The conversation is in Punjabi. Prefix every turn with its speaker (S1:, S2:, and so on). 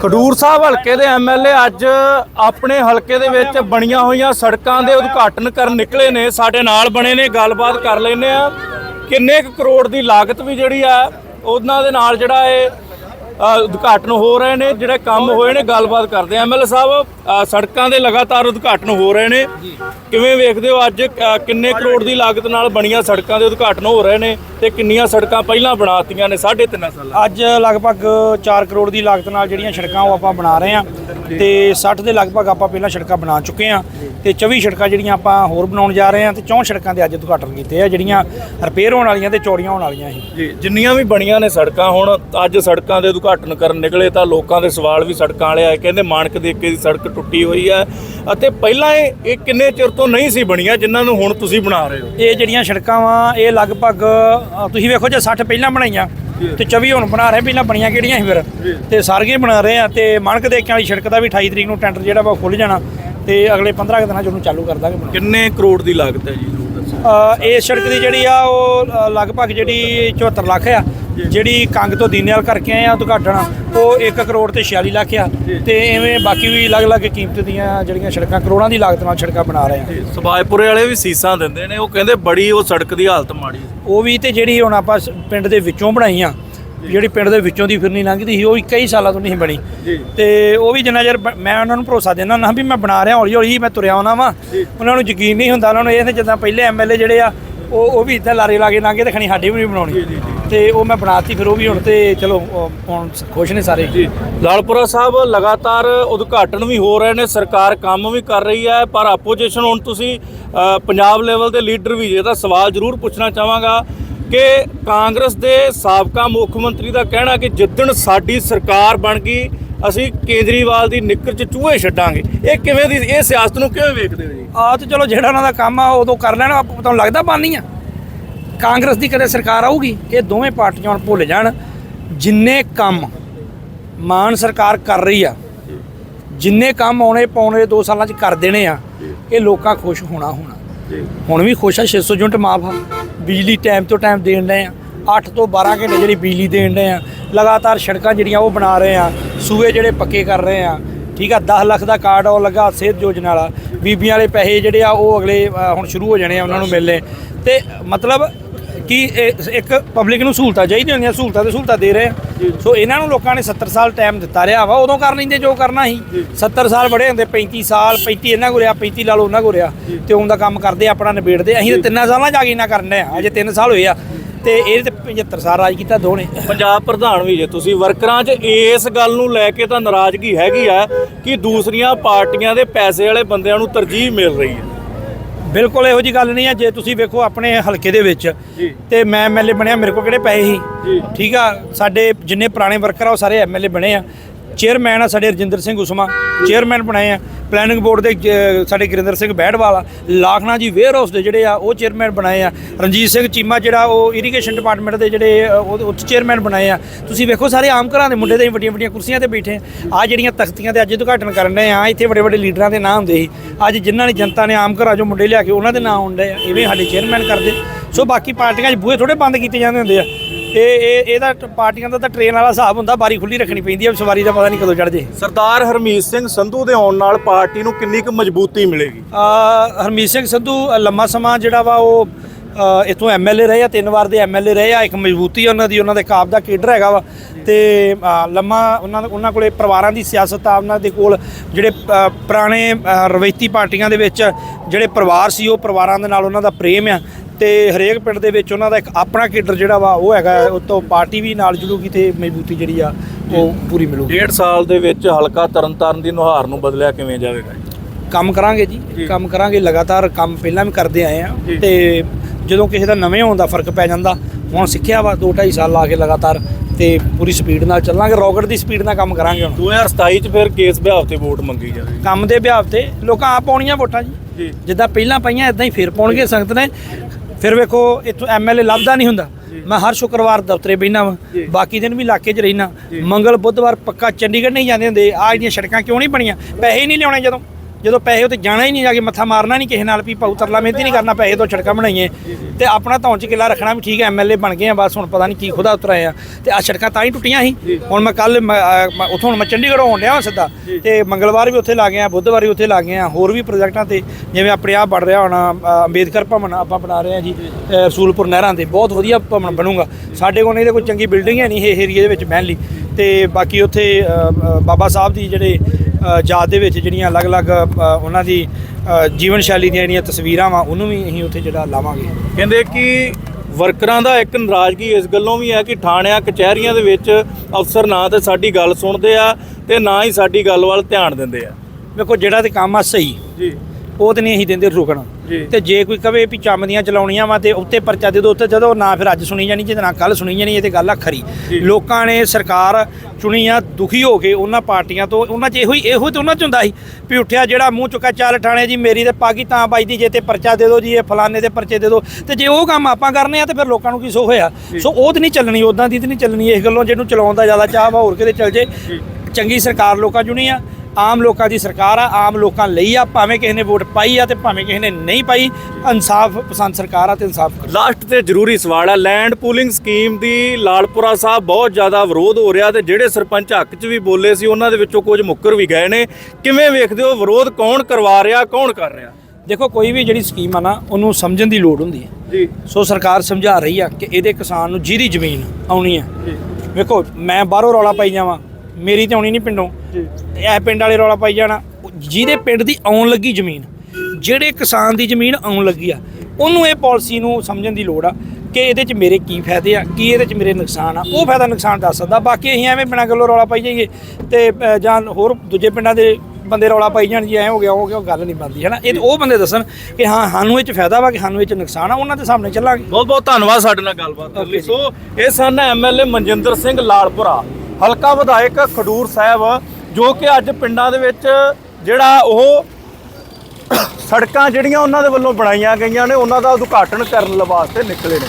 S1: ਖਡੂਰ ਸਾਹਿਬ ਹਲਕੇ ਦੇ ਐਮਐਲਏ ਅੱਜ ਆਪਣੇ ਹਲਕੇ ਦੇ ਵਿੱਚ ਬਣੀਆਂ ਹੋਈਆਂ ਸੜਕਾਂ ਦੇ ਉਦਘਾਟਨ ਕਰਨ ਨਿਕਲੇ ਨੇ, ਸਾਡੇ ਨਾਲ ਬਣੇ ਨੇ, ਗੱਲਬਾਤ ਕਰ ਲੈਨੇ ਆ। ਕਿੰਨੇ ਕੁ ਕਰੋੜ ਦੀ ਲਾਗਤ ਵੀ ਜਿਹੜੀ ਆ, ਉਹਨਾਂ ਦੇ ਨਾਲ ਜਿਹੜਾ ਇਹ ਉਦਘਾਟਨ ਹੋ ਰਹੇ ਨੇ ਜਿਹੜੇ ਕੰਮ ਹੋਏ ਨੇ ਗੱਲਬਾਤ ਕਰਦੇ ਆ। ਐਮਐਲਏ ਸਾਹਿਬ ਸੜਕਾਂ ਦੇ ਲਗਾਤਾਰ ਉਦਘਾਟਨ ਹੋ ਰਹੇ ਨੇ। ਕਿਵੇਂ ਵੇਖਦੇ ਹੋ ਅੱਜ ਕਿੰਨੇ ਕਰੋੜ ਦੀ ਲਾਗਤ ਨਾਲ ਬਣੀਆਂ ਸੜਕਾਂ ਦੇ ਉਦਘਾਟਨ ਹੋ ਰਹੇ ਨੇ ਤੇ ਕਿੰਨੀਆਂ ਸੜਕਾਂ ਪਹਿਲਾਂ ਬਣਾਤੀਆਂ ਨੇ 3.5 ਸਾਲਾਂ
S2: ਅੱਜ ਲਗਭਗ 4 ਕਰੋੜ ਦੀ ਲਾਗਤ ਨਾਲ ਜਿਹੜੀਆਂ ਸੜਕਾਂ ਉਹ ਆਪਾਂ ਬਣਾ ਰਹੇ ਹਾਂ। ਤੇ 60 ਦੇ ਲਗਭਗ ਆਪਾਂ ਪਹਿਲਾਂ ਸੜਕਾਂ ਬਣਾ ਚੁੱਕੇ ਹਾਂ ਤੇ 24 ਸੜਕਾਂ ਜਿਹੜੀਆਂ ਆਪਾਂ ਹੋਰ ਬਣਾਉਣ ਜਾ ਰਹੇ ਹਾਂ ਤੇ 64 ਸੜਕਾਂ ਦੇ ਅੱਜ ਉਦਘਾਟਨ ਕੀਤੇ ਆ ਜਿਹੜੀਆਂ ਰਿਪੇਅਰ ਹੋਣ ਵਾਲੀਆਂ ਤੇ ਚੌੜੀਆਂ ਹੋਣ ਵਾਲੀਆਂ ਸੀ।
S1: ਜੀ ਜਿੰਨੀਆਂ ਵੀ ਬਣੀਆਂ ਨੇ ਸੜਕਾਂ ਹੁਣ ਅੱਜ ਸੜਕਾਂ ਦੇ ਉਦਘਾਟਨ ਕਰਨ ਨਿਕਲੇ ਤਾਂ ਲੋਕਾਂ ਦੇ ਸਵਾਲ ਵੀ ਸੜਕਾਂ ਵਾਲੇ ਆਏ ਕਹਿੰਦੇ ਮਾਨਕ ਦੇ ਅੱਗੇ ਦੀ ਸੜਕ ਟੁੱਟੀ ਹੋਈ ਹੈ ਅਤੇ ਪਹਿਲਾਂ ਇਹ ਇਹ ਕਿੰਨੇ ਚਿਰ ਤੋਂ ਨਹੀਂ ਸੀ ਬਣੀਆਂ ਜਿਨ੍ਹਾਂ ਨੂੰ ਹੁਣ ਤੁਸੀਂ ਬਣਾ ਰਹੇ ਹੋ?
S2: ਇਹ ਜਿਹੜੀਆਂ ਸੜਕਾਂ ਵਾ ਇਹ ਲਗਭਗ ਤੁਸੀਂ ਵੇਖੋ ਜੇ 60 ਪਹਿਲਾਂ ਬਣਾਈਆਂ ਤੇ 24 ਹੁਣ ਬਣਾ ਰਹੇ ਪਹਿਲਾਂ ਬਣੀਆਂ ਕਿਹੜੀਆਂ ਸੀ ਫਿਰ? ਤੇ ਸਾਰੀਆਂ ਬਣਾ ਰਹੇ ਆ ਤੇ ਮਾਨਕ ਦੇ ਵਾਲੀ ਸੜਕ ਦਾ ਵੀ 28 ਤਰੀਕ ਨੂੰ ਟੈਂਡਰ ਜਿਹੜਾ ਵਾ ਉਹ ਖੁੱਲ ਜਾਣਾ ਤੇ ਅਗਲੇ 15 ਕੁ ਦਿਨਾਂ ਚ ਉਹਨੂੰ ਚਾਲੂ ਕਰ ਦਾਂਗੇ।
S1: ਕਿੰਨੇ ਕਰੋੜ ਦੀ ਲਾਗਤ ਹੈ ਜੀ?
S2: ਇਹ ਸੜਕ ਦੀ ਜਿਹੜੀ ਆ ਉਹ ਲਗਭਗ ਜਿਹੜੀ 74 ਲੱਖ ਆ ਜਿਹੜੀ ਕੰਗ ਤੋਂ ਦੀਨੇਵਾਲ ਕਰਕੇ ਆਏ ਆ ਉਦਘਾਟਨ ਉਹ 1 ਕਰੋੜ ਤੇ 46 ਲੱਖ ਆ। ਤੇ ਐਵੇਂ ਬਾਕੀ ਵੀ ਅਲੱਗ-ਅਲੱਗ ਕੀਮਤ ਦੀਆਂ ਜਿਹੜੀਆਂ ਸੜਕਾਂ ਕਰੋੜਾਂ ਦੀ ਲਾਗਤ ਨਾਲ ਸੜਕਾਂ ਬਣਾ ਰਹੇ ਆ।
S1: ਸਬਾਇਪੁਰੇ ਵਾਲੇ ਵੀ ਸੀਸਾਂ ਦਿੰਦੇ ਨੇ ਉਹ ਕਹਿੰਦੇ ਬੜੀ ਉਹ ਸੜਕ ਦੀ ਹਾਲਤ ਮਾੜੀ।
S2: ਉਹ ਵੀ ਤੇ ਜਿਹੜੀ ਹੁਣ ਆਪਾਂ ਪਿੰਡ ਦੇ ਵਿੱਚੋਂ ਬਣਾਈਆਂ ਜਿਹੜੀ ਪਿੰਡ ਦੇ ਵਿੱਚੋਂ ਦੀ ਫਿਰਨੀ ਲੰਘਦੀ ਸੀ ਉਹ ਵੀ ਕਈ ਸਾਲਾਂ ਤੋਂ ਨਹੀਂ ਬਣੀ। ਤੇ ਉਹ ਵੀ ਜਿੰਨਾ ਚਿਰ ਮੈਂ ਉਹਨਾਂ ਨੂੰ ਭਰੋਸਾ ਦਿੰਦਾ ਨਾ ਵੀ ਮੈਂ ਬਣਾ ਰਿਹਾ ਹੌਲੀ ਹੌਲੀ ਮੈਂ ਤੁਰਿਆ ਆਉਣਾ ਵਾ। ਉਹਨਾਂ ਨੂੰ ਯਕੀਨ ਨਹੀਂ ਹੁੰਦਾ ਉਹਨਾਂ ਨੂੰ ਇਹ ਜਿੱਦਾਂ ਪਹਿਲੇ ਐਮਐਲਏ ਜਿਹੜੇ ਆ ਉਹ ਉਹ ਵੀ ਇਦਾਂ ਲਾਰੇ ਲਾਗੇ ਲੰਘੇ ਤੇ ਖਣੀ ਸਾਡੀ ਵੀ ਨਹੀਂ ਬਣਾਉਣੀ। ਤੇ ਉਹ ਮੈਂ ਬਣਾਤੀ ਫਿਰ ਉਹ ਵੀ ਹੁਣ ਤੇ ਚਲੋ ਹੁਣ ਖੁਸ਼ ਨੇ ਸਾਰੇ।
S1: ਲਾਲਪੁਰਾ ਸਾਹਿਬ ਲਗਾਤਾਰ ਉਦਘਾਟਨ ਵੀ ਹੋ ਰਹੇ ਨੇ ਸਰਕਾਰ ਕੰਮ ਵੀ ਕਰ ਰਹੀ ਹੈ ਪਰ ਆਪੋਜੀਸ਼ਨ ਹੁਣ ਤੁਸੀਂ ਪੰਜਾਬ ਲੈਵਲ ਦੇ ਲੀਡਰ ਵੀ ਜੇ ਤਾਂ ਸਵਾਲ ਜ਼ਰੂਰ ਪੁੱਛਣਾ ਚਾਹਾਂਗਾ ਕਿ ਕਾਂਗਰਸ ਦੇ ਸਾਬਕਾ ਮੁੱਖ ਮੰਤਰੀ ਦਾ ਕਹਿਣਾ ਕਿ ਜਿੱਦਣ ਸਾਡੀ ਸਰਕਾਰ ਬਣ ਗਈ ਅਸੀਂ ਕੇਜਰੀਵਾਲ ਦੀ ਨਿੱਕਰ 'ਚ ਚੂਹੇ ਛੱਡਾਂਗੇ। ਇਹ ਕਿਵੇਂ ਦੀ ਇਹ ਸਿਆਸਤ ਨੂੰ ਕਿਵੇਂ ਵੇਖਦੇ ਹੋ ਜੀ?
S2: ਆ ਤੇ ਚਲੋ ਜਿਹੜਾ ਉਹਨਾਂ ਦਾ ਕੰਮ ਆ ਉਦੋਂ ਕਰ ਲੈਣਾ ਆਪ- ਤੁਹਾਨੂੰ ਲੱਗਦਾ ਬਾਨੀ ਆ? ਕਾਂਗਰਸ ਦੀ ਕਦੇ ਸਰਕਾਰ ਆਊਗੀ ਇਹ ਦੋਵੇਂ ਪਾਰਟੀਆਂ ਹੁਣ ਭੁੱਲ ਜਾਣ? ਜਿੰਨੇ ਕੰਮ ਮਾਨ ਸਰਕਾਰ ਕਰ ਰਹੀ ਆ ਜਿੰਨੇ ਕੰਮ ਆਉਣੇ ਪਾਉਣੇ 2 ਸਾਲਾਂ 'ਚ ਕਰ ਦੇਣੇ ਆ ਇਹ ਲੋਕਾਂ ਖੁਸ਼ ਹੋਣਾ ਹੋਣਾ। ਹੁਣ ਵੀ ਖੁਸ਼ ਆ 600 ਯੂਨਿਟ ਮਾਫ ਆ। ਬਿਜਲੀ ਟਾਈਮ ਤੋਂ ਟਾਈਮ ਦੇਣ ਰਹੇ ਆ। 8 ਤੋਂ 12 ਘੰਟੇ ਜਿਹੜੀ ਬਿਜਲੀ ਦੇਣ ਰਹੇ ਆ। ਲਗਾਤਾਰ ਸੜਕਾਂ ਜਿਹੜੀਆਂ ਉਹ ਬਣਾ ਰਹੇ ਆ ਸੂਏ ਜਿਹੜੇ ਪੱਕੇ ਕਰ ਰਹੇ ਆ। ਠੀਕ ਆ 10 ਲੱਖ ਦਾ ਕਾਰਡ ਉਹ ਲੱਗਾ ਸਿਹਤ ਯੋਜਨਾ ਵਾਲਾ। ਬੀਬੀਆਂ ਵਾਲੇ ਪੈਸੇ ਜਿਹੜੇ ਆ ਉਹ ਅਗਲੇ ਹੁਣ ਸ਼ੁਰੂ ਹੋ ਜਾਣੇ ਆ ਉਹਨਾਂ ਨੂੰ ਮਿਲਣੇ। ਤੇ ਮਤਲਬ ਕਿ ਇੱਕ ਪਬਲਿਕ ਨੂੰ ਸਹੂਲਤਾਂ ਚਾਹੀਦੀਆਂ ਹੁੰਦੀਆਂ ਸਹੂਲਤਾਂ ਤੇ ਸਹੂਲਤਾਂ ਦੇ ਰਹੇ ਆ। ਸੋ ਇਹਨਾਂ ਨੂੰ ਲੋਕਾਂ ਨੇ 70 ਸਾਲ ਟਾਈਮ ਦਿੱਤਾ ਰਿਹਾ ਵਾ ਉਦੋਂ ਕਰ ਲੈਂਦੇ ਜੋ ਕਰਨਾ ਸੀ। 70 ਸਾਲ ਬੜੇ ਹੁੰਦੇ 35 ਸਾਲ 35 ਇਹਨਾਂ ਕੋ ਰਿਹਾ 35 ਲਾ ਲਓ ਉਹਨਾਂ ਕੋ ਰਿਹਾ। ਤੇ ਉਹਦਾ ਕੰਮ ਕਰਦੇ ਆਪਣਾ ਨਿਬੇੜਦੇ। ਅਸੀਂ ਤੇ ਤਿੰਨਾਂ ਸਾਲਾਂ ਜਾ ਕੇ ਇਹਨਾਂ ਕਰਨੇ ਆ ਅਜੇ 3 ਸਾਲ ਹੋਏ ਆ। ਤੇ ਇਹ ਤੇ 75 ਸਾਲ ਰਾਜ ਕੀਤਾ ਦੋਨੇ
S1: ਪੰਜਾਬ ਪ੍ਰਧਾਨ ਵੀ ਜੇ ਤੁਸੀਂ ਵਰਕਰਾਂ 'ਚ ਇਸ ਗੱਲ ਨੂੰ ਲੈ ਕੇ ਤਾਂ ਨਾਰਾਜ਼ਗੀ ਹੈਗੀ ਆ ਕਿ ਦੂਸਰੀਆਂ ਪਾਰਟੀਆਂ ਦੇ ਪੈਸੇ ਵਾਲੇ ਬੰਦਿਆਂ ਨੂੰ ਤਰਜੀਹ ਮਿਲ ਰਹੀ ਹੈ।
S2: ਬਿਲਕੁਲ ਇਹੋ ਜੀ ਗੱਲ ਨਹੀਂ ਆ ਜੇ ਤੁਸੀਂ ਵੇਖੋ ਆਪਣੇ ਹਲਕੇ ਦੇ ਵਿੱਚ। ਤੇ ਮੈਂ ਐਮਐਲਏ ਬਣਿਆ ਮੇਰੇ ਕੋਲ ਕਿਹੜੇ ਪੈਸੇ। ਸੀ ਠੀਕ ਆ ਸਾਡੇ ਜਿੰਨੇ ਪੁਰਾਣੇ ਵਰਕਰ ਆ ਉਹ ਸਾਰੇ ਐਮਐਲਏ ਬਣੇ ਆ ਚੇਅਰਮੈਨ ਆ ਸਾਡੇ ਰਜਿੰਦਰ ਸਿੰਘ ਉਸਮਾ ਚੇਅਰਮੈਨ ਬਣਾਏ ਆ। ਪਲੈਨਿੰਗ ਬੋਰਡ ਦੇ ਸਾਡੇ ਗੁਰਿੰਦਰ ਸਿੰਘ ਬੈੜਵਾਲ ਆ। ਲਾਖਣਾ ਜੀ ਵੇਅਰ ਹਾਊਸ ਦੇ ਜਿਹੜੇ ਆ ਉਹ ਚੇਅਰਮੈਨ ਬਣਾਏ ਆ। ਰਣਜੀਤ ਸਿੰਘ ਚੀਮਾ ਜਿਹੜਾ ਉਹ ਇਰੀਗੇਸ਼ਨ ਡਿਪਾਰਟਮੈਂਟ ਦੇ ਜਿਹੜੇ ਅ, ਉਹ ਚੇਅਰਮੈਨ ਬਣਾਏ ਆ। ਤੁਸੀਂ ਵੇਖੋ ਸਾਰੇ ਆਮ ਘਰਾਂ ਦੇ ਮੁੰਡੇ ਦੇ ਵੱਡੀਆਂ ਵੱਡੀਆਂ ਕੁਰਸੀਆਂ ਤੇ ਬੈਠੇ। ਆ ਜਿਹੜੀਆਂ ਤਖਤੀਆਂ ਤੇ ਅੱਜ ਉਦਘਾਟਨ ਕਰਨ ਰਹੇ ਆ ਇੱਥੇ ਵੱਡੇ ਵੱਡੇ ਲੀਡਰਾਂ ਦੇ ਨਾਂ ਹੁੰਦੇ ਸੀ। ਅੱਜ ਜਿਨ੍ਹਾਂ ਨੇ ਜਨਤਾ ਨੇ ਆਮ ਘਰਾਂ 'ਚੋਂ ਮੁੰਡੇ ਲਿਆ ਕੇ ਉਹਨਾਂ ਦੇ ਨਾਂ ਹੁੰਦੇ ਆ। ਇਵੇਂ ਸਾਡੇ ਚੇਅਰਮੈਨ ਕਰਦੇ। ਸੋ ਬਾਕੀ ਪਾਰਟੀਆਂ 'ਚ ਬੂਹੇ ਥੋੜੇ ਬੰਦ ਕੀਤੇ ਜਾਂਦੇ ਹੁੰਦੇ ਆ। ਇਹ ਇਹ ਇਹਦਾ ਪਾਰਟੀਆਂ ਦਾ ਤਾਂ ਟ੍ਰੇਨ ਵਾਲਾ ਹਿਸਾਬ ਹੁੰਦਾ ਬਾਰੀ ਖੁੱਲੀ ਰੱਖਣੀ ਪੈਂਦੀ ਆ ਸਵਾਰੀ ਦਾ ਪਤਾ ਨਹੀਂ ਕਦੋਂ ਚੜ ਜੇ।
S1: ਸਰਦਾਰ ਹਰਮੀਤ ਸਿੰਘ ਸੰਧੂ ਦੇ ਆਉਣ ਨਾਲ ਪਾਰਟੀ ਨੂੰ ਕਿੰਨੀ ਕੁ ਮਜ਼ਬੂਤੀ ਮਿਲੇਗੀ?
S2: ਹਰਮੀਤ ਸਿੰਘ ਸੰਧੂ ਲੰਮਾ ਸਮਾਂ ਜਿਹੜਾ ਵਾ ਉਹ ਇੱਥੋਂ ਐਮਐਲਏ ਰਹੇ ਆ ਤਿੰਨ ਵਾਰ ਦੇ ਐਮਐਲਏ ਰਹੇ ਆ ਇੱਕ ਮਜ਼ਬੂਤੀ ਉਹਨਾਂ ਦੀ ਉਹਨਾਂ ਦੇ ਕਾਬ ਦਾ ਕੇਡਰ ਹੈਗਾ ਵਾ। ਤੇ ਲੰਮਾ ਉਹਨਾਂ ਦਾ ਉਹਨਾਂ ਕੋਲੇ ਪਰਿਵਾਰਾਂ ਦੀ ਸਿਆਸਤ ਆ ਉਹਨਾਂ ਦੇ ਕੋਲ ਜਿਹੜੇ ਪੁਰਾਣੇ ਅ, ਰਵਾਇਤੀ ਪਾਰਟੀਆਂ ਦੇ ਵਿੱਚ ਜਿਹੜੇ ਪਰਿਵਾਰ ਸੀ ਉਹ ਪਰਿਵਾਰਾਂ ਦੇ ਨਾਲ ਉਹਨਾਂ ਦਾ ਪ੍ਰੇਮ ਆ। ਤੇ ਹਰੇਕ ਪਿੰਡ ਦੇ ਵਿੱਚ ਉਹਨਾਂ ਦਾ ਇੱਕ ਆਪਣਾ ਕੇਡਰ ਜਿਹੜਾ ਵਾ ਉਹ ਹੈਗਾ ਉਹ ਤੋਂ ਪਾਰਟੀ ਵੀ ਨਾਲ ਜੁੜੂਗੀ ਤੇ ਮਜ਼ਬੂਤੀ ਜਿਹੜੀ ਆ ਉਹ ਪੂਰੀ ਮਿਲੂਗੀ।
S1: ਡੇਢ ਸਾਲ ਦੇ ਵਿੱਚ ਹਲਕਾ ਤਰਨਤਾਰਨ ਦੀ ਨੁਹਾਰ ਨੂੰ ਬਦਲਿਆ ਕਿਵੇਂ ਜਾਵੇਗਾ?
S2: ਕੰਮ ਕਰਾਂਗੇ ਜੀ ਕੰਮ ਕਰਾਂਗੇ ਲਗਾਤਾਰ ਕੰਮ ਪਹਿਲਾਂ ਵੀ ਕਰਦੇ ਆਏ ਆ। ਤੇ ਜਦੋਂ ਕਿਸੇ ਦਾ ਨਵੇਂ ਹੋਣ ਦਾ ਫ਼ਰਕ ਪੈ ਜਾਂਦਾ ਹੁਣ ਸਿੱਖਿਆ ਵਾ 2 2.5 ਸਾਲ ਲਾ ਕੇ ਲਗਾਤਾਰ ਤੇ ਪੂਰੀ ਸਪੀਡ ਨਾਲ ਚੱਲਾਂਗੇ ਰੌਕਟ ਦੀ ਸਪੀਡ ਨਾਲ ਕੰਮ ਕਰਾਂਗੇ ਹੁਣ।
S1: 2027 ਚ ਫਿਰ ਕੇਸ ਵਿਆਹ ਤੇ ਵੋਟ ਮੰਗੀ ਜਾਵੇਗੀ।
S2: ਕੰਮ ਦੇ ਵਿਆਹ ਤੇ ਲੋਕਾਂ ਆਪ ਪਾਉਣੀਆਂ ਵੋਟਾਂ ਜੀ।
S1: ਜੀ।
S2: ਜਿੱਦਾਂ ਪਹਿਲਾਂ ਪਈਆਂ ਇਦਾਂ ਹੀ ਫੇਰ ਪਾਉਣਗੇ ਸੰਗਤ ਨੇ। ਫਿਰ ਵੇਖੋ ਇੱਥੋਂ ਐਮਐਲਏ ਲੱਭਦਾ ਨਹੀਂ ਹੁੰਦਾ। ਮੈਂ ਹਰ ਸ਼ੁੱਕਰਵਾਰ ਦਫ਼ਤਰੇ ਬਹਿਣਾ ਵਾਂ ਬਾਕੀ ਦਿਨ ਵੀ ਇਲਾਕੇ 'ਚ ਰਹਿਣਾ ਮੰਗਲ ਬੁੱਧਵਾਰ ਪੱਕਾ ਚੰਡੀਗੜ੍ਹ ਨਹੀਂ ਜਾਂਦੇ ਹੁੰਦੇ। ਆਹ ਜਿਹੜੀਆਂ ਸੜਕਾਂ ਕਿਉਂ ਨਹੀਂ ਬਣੀਆਂ? ਪੈਸੇ ਹੀ ਨਹੀਂ ਲਿਆਉਣੇ ਜਦੋਂ। ਜਦੋਂ ਪੈਸੇ ਉੱਤੇ ਜਾਣਾ ਹੀ ਨਹੀਂ ਜਾ ਕੇ ਮੱਥਾ ਮਾਰਨਾ ਨਹੀਂ ਕਿਸੇ ਨਾਲ ਵੀ ਪਾਉ ਤਰਲਾ ਮਿਹਨਤੀ ਨਹੀਂ ਕਰਨਾ ਪੈਸੇ ਤੋਂ ਛੜਕਾ ਬਣਾਈਏ। ਤੇ ਆਪਣਾ ਧੌਣ ਚ ਕਿਲਾ ਰੱਖਣਾ ਵੀ ਠੀਕ ਹੈ ਐਮਐਲਏ ਬਣ ਗਏ ਆ ਬਸ ਹੁਣ ਪਤਾ ਨਹੀਂ ਕੀ ਖੁਦਾ ਉਤਰ ਆਏ ਆ। ਤੇ ਆ ਛੜਕਾਂ ਤਾਂ ਹੀ ਟੁੱਟੀਆਂ ਸੀ। ਹੁਣ ਮੈਂ ਕੱਲ ਉੱਥੋਂ ਹੁਣ ਮੈਂ ਚੰਡੀਗੜ੍ਹ ਆਉਣ ਡਿਆ ਵਾਂ ਸਿੱਧਾ। ਤੇ ਮੰਗਲਵਾਰ ਵੀ ਉੱਥੇ ਲਾ ਗਿਆ ਬੁੱਧਵਾਰ ਵੀ ਉੱਥੇ ਲਾ ਗਏ ਆ ਹੋਰ ਵੀ ਪ੍ਰੋਜੈਕਟਾਂ ਤੇ ਜਿਵੇਂ ਆਪਣੇ ਆਪ ਬਣ ਰਿਹਾ ਹੋਣਾ ਅੰਬੇਦਕਰ ਭਵਨ ਆਪਾਂ ਬਣਾ ਰਹੇ ਆ ਜੀ ਅ, ਰਸੂਲਪੁਰ ਨਹਿਰਾਂ ਤੇ। ਬਹੁਤ ਵਧੀਆ ਭਵਨ ਬਣੂਗਾ। ਸਾਡੇ ਕੋਲ ਨਹੀਂ ਤੇ ਕੋਈ ਚੰਗੀ ਬਿਲਡਿੰਗ ਹੈ ਨਹੀਂ ਇਹ ਏਰੀਏ ਦੇ ਵਿੱਚ ਲਈ ਤੇ ਬਾਕੀ ਉੱਥੇ ਬਾਬਾ ਸਾਹਿਬ ਦੀ ਜਿਹੜੇ ਯਾਦ ਦੇ ਵਿੱਚ ਜਿਹੜੀਆਂ ਅਲੱਗ-ਅਲੱਗ ਉਹਨਾਂ ਦੀ ਜੀਵਨ ਸ਼ੈਲੀ ਦੀਆਂ ਜਿਹੜੀਆਂ ਤਸਵੀਰਾਂ ਵਾ ਉਹਨੂੰ ਵੀ ਅਸੀਂ ਉੱਥੇ ਜਿਹੜਾ ਲਾਵਾਂਗੇ।
S1: ਕਹਿੰਦੇ ਕਿ ਵਰਕਰਾਂ ਦਾ ਇੱਕ ਨਾਰਾਜ਼ਗੀ ਇਸ ਗੱਲੋਂ ਵੀ ਹੈ ਕਿ ਥਾਣਿਆਂ ਕਚਹਿਰੀਆਂ ਦੇ ਵਿੱਚ ਅਫਸਰ ਨਾ ਤੇ ਸਾਡੀ ਗੱਲ ਸੁਣਦੇ ਆ ਤੇ ਨਾ ਹੀ ਸਾਡੀ ਗੱਲ ਵੱਲ ਧਿਆਨ ਦਿੰਦੇ ਆ।
S2: ਵੇਖੋ ਜਿਹੜਾ ਤੇ ਕੰਮ ਆ ਸਹੀ।
S1: ਜੀ।
S2: ਉਹ ਤੇ ਨਹੀਂ ਅਸੀਂ ਦਿੰਦੇ ਰੁਕਣ।
S1: ਜੀ।
S2: ਤੇ ਜੇ ਕੋਈ ਕਵੇ ਵੀ ਚੰਮਦੀਆਂ ਚਲਾਉਣੀਆਂ ਵਾ ਤੇ ਉੱਤੇ ਪਰਚਾ ਦੇ ਦੋ ਉੱਤੇ ਜਦੋਂ ਨਾ ਫਿਰ ਅੱਜ ਸੁਣੀ ਜਾਣੀ ਜਿਹਦੇ ਨਾਲ ਕੱਲ ਸੁਣੀ ਜਾਣੀ ਇਹ ਤੇ ਗੱਲ ਆ ਖਰੀ
S1: ਜੀ।
S2: ਲੋਕਾਂ ਨੇ ਸਰਕਾਰ ਚੁਣੀ ਆ ਦੁਖੀ ਹੋ ਕੇ ਉਹਨਾਂ ਪਾਰਟੀਆਂ ਤੋਂ ਉਹਨਾਂ 'ਚ ਇਹੋ ਹੀ ਇਹੋ ਤੇ ਉਹਨਾਂ 'ਚ ਹੁੰਦਾ ਸੀ ਵੀ ਉੱਠਿਆ ਜਿਹੜਾ ਮੂੰਹ ਚੁੱਕਾ ਚੱਲ ਠਾਣੇ ਜੀ ਮੇਰੀ ਤੇ ਪਾਗੀ ਤਾਂ ਵੱਜਦੀ ਜੇ ਤੇ ਪਰਚਾ ਦੇ ਦਿਓ ਜੀ ਇਹ ਫਲਾਣੇ ਦੇ ਪਰਚੇ ਦੇ ਦਿਓ। ਤੇ ਜੇ ਉਹ ਕੰਮ ਆਪਾਂ ਕਰਨੇ ਆ ਤੇ ਫਿਰ ਲੋਕਾਂ ਨੂੰ ਕੀ ਸੋ ਹੋਇਆ? ਸੋ ਉਹ ਤੇ ਨਹੀਂ ਚੱਲਣੀ ਉਦਾਂ ਦੀ ਤੇ ਨਹੀਂ ਚੱਲਣੀ ਇਸ ਗੱਲੋਂ ਜਿਹਨੂੰ ਚਲਾਉਣ ਦਾ ਜ਼ਿਆਦਾ ਚਾਹ ਵਾ ਹੋਰ ਕਿਤੇ ਚੱਲ ਜੇ। ਚੰਗੀ ਸਰਕਾਰ ਲੋਕਾਂ ਚੁਣੀ ਆ ਆਮ ਲੋਕਾਂ ਦੀ ਸਰਕਾਰ ਆ ਆਮ ਲੋਕਾਂ ਲਈ ਆ ਭਾਵੇਂ ਕਿਸੇ ਨੇ ਵੋਟ ਪਾਈ ਆ ਤੇ ਭਾਵੇਂ ਕਿਸੇ ਨੇ ਨਹੀਂ ਪਾਈ ਇਨਸਾਫ ਪਸੰਦ ਸਰਕਾਰ ਆ ਤੇ ਇਨਸਾਫ
S1: ਲਾਸਟ ਤੇ ਜ਼ਰੂਰੀ ਸਵਾਲ ਹੈ ਲੈਂਡ ਪੂਲਿੰਗ ਸਕੀਮ ਦੀ ਲਾਲਪੁਰਾ ਸਾਹਿਬ ਬਹੁਤ ਜ਼ਿਆਦਾ ਵਿਰੋਧ ਹੋ ਰਿਹਾ ਤੇ ਜਿਹੜੇ ਸਰਪੰਚ ਹੱਕ 'ਚ ਵੀ ਬੋਲੇ ਸੀ ਉਹਨਾਂ ਦੇ ਵਿੱਚੋਂ ਕੁਝ ਮੁੱਕਰ ਵੀ ਗਏ ਨੇ। ਕਿਵੇਂ ਵੇਖਦੇ ਹੋ ਵਿਰੋਧ ਕੌਣ ਕਰਵਾ ਰਿਹਾ ਕੌਣ ਕਰ ਰਿਹਾ?
S2: ਦੇਖੋ ਕੋਈ ਵੀ ਜਿਹੜੀ ਸਕੀਮ ਆ ਨਾ ਉਹਨੂੰ ਸਮਝਣ ਦੀ ਲੋੜ ਹੁੰਦੀ ਹੈ।
S1: ਜੀ।
S2: ਸੋ ਸਰਕਾਰ ਸਮਝਾ ਰਹੀ ਆ ਕਿ ਇਹਦੇ ਕਿਸਾਨ ਨੂੰ ਜਿਹਦੀ ਜ਼ਮੀਨ ਆਉਣੀ ਆ
S1: ਜੀ।
S2: ਵੇਖੋ ਮੈਂ ਬਾਹਰੋਂ ਰੌਲਾ ਪਾਈ ਜਾਵਾਂ ਮੇਰੀ ਤੇ ਆਉਣੀ ਨਹੀਂ ਪਿੰਡੋਂ।
S1: ਜੀ।
S2: ਇਹ ਪਿੰਡ ਵਾਲੇ ਰੌਲਾ ਪਾਈ ਜਾਣਾ। ਜਿਹਦੇ ਪਿੰਡ ਦੀ ਆਉਣ ਲੱਗੀ ਜ਼ਮੀਨ ਜਿਹੜੇ ਕਿਸਾਨ ਦੀ ਜ਼ਮੀਨ ਆਉਣ ਲੱਗੀ ਆ ਉਹਨੂੰ ਇਹ ਪਾਲਿਸੀ ਨੂੰ ਸਮਝਣ ਦੀ ਲੋੜ ਆ ਕਿ ਇਹਦੇ 'ਚ ਮੇਰੇ ਕੀ ਫਾਇਦੇ ਆ ਕੀ ਇਹਦੇ 'ਚ ਮੇਰੇ ਨੁਕਸਾਨ ਆ। ਉਹ ਫਾਇਦਾ ਨੁਕਸਾਨ ਦੱਸ ਸਕਦਾ। ਬਾਕੀ ਅਸੀਂ ਐਵੇਂ ਬਿਨਾਂ ਗੱਲੋਂ ਰੌਲਾ ਪਾਈ ਜਾਈਏ ਤੇ ਜਾਂ ਹੋਰ ਦੂਜੇ ਪਿੰਡਾਂ ਦੇ ਬੰਦੇ ਰੌਲਾ ਪਾਈ ਜਾਣ ਜੀ ਐ ਹੋ ਗਿਆ ਉਹ ਹੋ ਗਿਆ ਗੱਲ ਨਹੀਂ ਬਣਦੀ ਹੈ ਨਾ ਇਹ ਉਹ ਬੰਦੇ ਦੱਸਣ ਕਿ ਹਾਂ ਸਾਨੂੰ ਇਹ 'ਚ ਫਾਇਦਾ ਵਾ ਕਿ ਸਾਨੂੰ ਇਹ 'ਚ ਨੁਕਸਾਨ ਆ ਉਹਨਾਂ ਦੇ ਸਾਹਮਣੇ ਚੱਲਾਂਗੇ।
S1: ਬਹੁਤ ਬਹੁਤ ਧੰਨਵਾਦ ਸਾਡੇ ਨਾਲ ਗੱਲਬਾਤ ਕਰਨ ਲਈ। ਸੋ ਇਹ ਸਨ ਐਮਐਲਏ ਮਨਜਿੰਦਰ ਸਿੰਘ ਲਾਲਪੁਰਾ। ਹਲਕਾ ਵਿਧਾਇਕ ਖਡੂਰ ਸਾਹਿਬ, ਜੋ ਕਿ ਅੱਜ ਪਿੰਡਾਂ ਦੇ ਵਿੱਚ ਜਿਹੜਾ ਉਹ ਸੜਕਾਂ ਜਿਹੜੀਆਂ ਉਹਨਾਂ ਦੇ ਵੱਲੋਂ ਬਣਾਈਆਂ ਗਈਆਂ ਨੇ, ਉਹਨਾਂ ਦਾ ਉਦਘਾਟਨ ਕਰਨ ਵਾਸਤੇ ਨਿਕਲੇ ਨੇ।